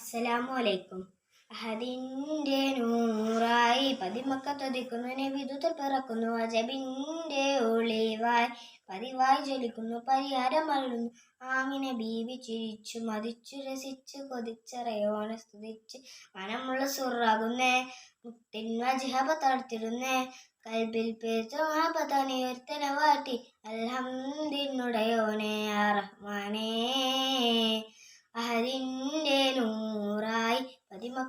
അസ്സലാമു അലൈക്കും. അഹദിന്റെ നൂറായി പതിമക്കത്തൊതിക്കുന്നു നബിദുതൽ പിറക്കുന്നു അജബിന്റെ ഒളിവായി പതിവായി ജ്വലിക്കുന്നു പരിഹാരം അരുളുന്നു. ആമിനെ ബീവി ചിരിച്ചു മതിച്ചു രസിച്ചു കൊതിച്ചറയോനെ സ്തുതിച്ച് മനമുള്ള സുറാകുന്നേ മുത്തിൻ വജിഹബ തടുത്തിരുന്നേ കൽബിൽ പേരുത്തനവാട്ടി വാട്ടി അൽഹംദിനുടയോനെ ആ റഹ്മാനേ.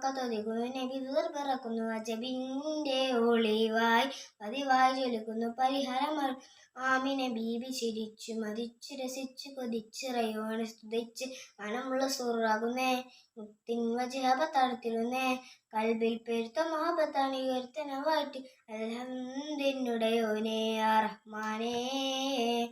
പതിമക്കത്തൊതിക്കുന്നു നബി പിറക്കുന്നു. അജബിന്റെ ഒളിവായി പതിവായി ചൊലിക്കുന്നു പരിഹാരം ആമിനെ ബീബി ചിരിച്ചു മതിച്ചു രസിച്ചു കൊതിച്ച് റയോനെ സ്തുതിച്ച് മനമുള്ള സൂറാകുന്നേ. മുത്തിൻ വജഹബ തടുത്തിരുന്നേ കൽബിൽ പെരുത്ത മഹാബത്താണ് ഉയർത്തന വാറ്റി. അലഹന്തിനുടയോനെ അറഹ്മാനേ റഹ്മാനേ.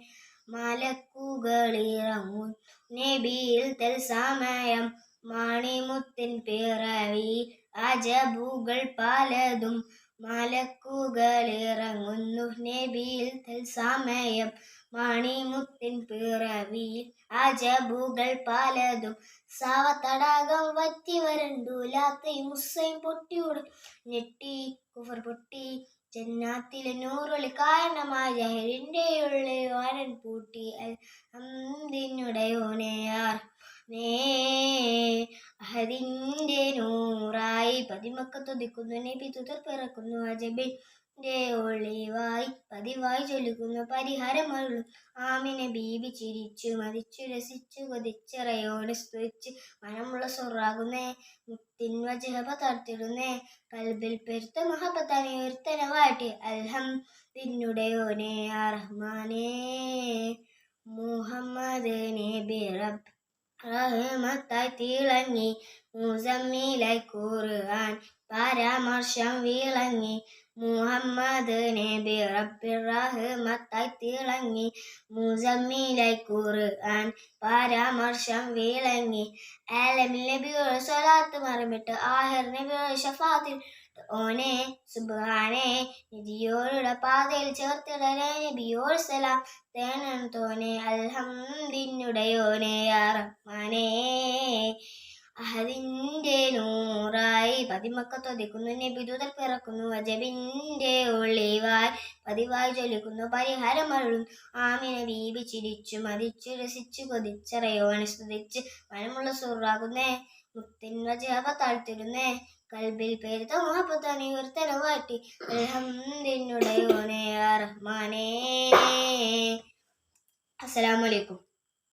മലക്കുകളിറങ്ങും നബിയിൽ തൽസമയം മണിമുത്തിൻ പിറവി അജബുകൾ പലതും മലക്കുകളിറങ്ങുന്നു. നബിയിൽ തൽസമയം മണിമുത്തിൻ പിറവിയിൽ അജബുകൾ പലതും സാവത്തടാകം വറ്റി വരണ്ടു. ലാത്തയും മുസ്സയും പൊട്ടിയോടും ഞെട്ടി കുഫർ പൊട്ടി ജന്നാത്തിലെ നൂറുകളി കാരണമായ ജഹരിന്റെ ഉള്ളിൽ വാരൻ പൂട്ടി. അന്തിനുടയോനെയാർ നേ അഹദിന്റെ നൂറായി പതിമക്കത്തൊതിക്കുന്നു നബി തുതർ പിറക്കുന്നു. അജബിന്റെ ഒളിവായി പതിവായി ചൊല്ലിക്കുന്നു പരിഹാരമുള്ളു ആമിനെ ബീബി ചിരിച്ചു മതിച്ചു രസിച്ചു കൊതിച്ചറയോടെ സ്തുതിച്ച് മനമുള്ള സൊറാകുന്നേ മുത്തിൻ തർത്തിടുന്നേ കൽബിൽ പെരുത്ത മഹബത്താനെ ഒരുത്തന വാട്ടി. അൽഹം തിന്നുടയോനെ അറഹ്മാനേ റഹ്മാനേ മുഹമ്മദ് നബി റബ്ബ് റഹ്മത്തായി തിളങ്ങി മുസമ്മിലായി ഖുർആൻ. പരാമർശം വിളങ്ങി മുഹമ്മദ് നബി റബ്ബി റഹ്മത്തായി തിളങ്ങി മുസമ്മിലായി ഖുർആൻ. പരാമർശം വിളങ്ങി. ആലമിൽ നബിയുടെ സ്വലാത്ത് മറിമിട്ട് ആഹിർ നബിയുടെ ഷഫാത്തിൽ ഓനെ സുബാനെ നിധിയോരുടെ പാതയിൽ ചേർത്തിടലേ നബിയോർ സലാം തേനൻ തോനെ അൽഹംദിനുടയോനെ അറമാനേ റഹ്മാനേ. അഹദിന്റെ നൂറായി പതിമക്കത്തൊതിക്കുന്നു ബിദുതൽ പിറക്കുന്നു. അജബിന്റെ ഒളിവായി പതിവായി ചൊലിക്കുന്നു പരിഹാരം അരുളും. ആമിനെ ബീബി ചിരിച്ചു മതിച്ചു രസിച്ചു കൊതിച്ചറയോ സ്തുതിച്ച് മനമുള്ള സുറാകുന്നേ. മുത്തിൻവജവ താഴ്ത്തിരുന്നേ കൽബിൽ പെരുത്ത മുഹബത്താനി ഉയർത്തന വാട്ടി അൽഹംദിനുടയോനെ യാ റഹ്മാനേ. അസ്സലാമു അലൈക്കും.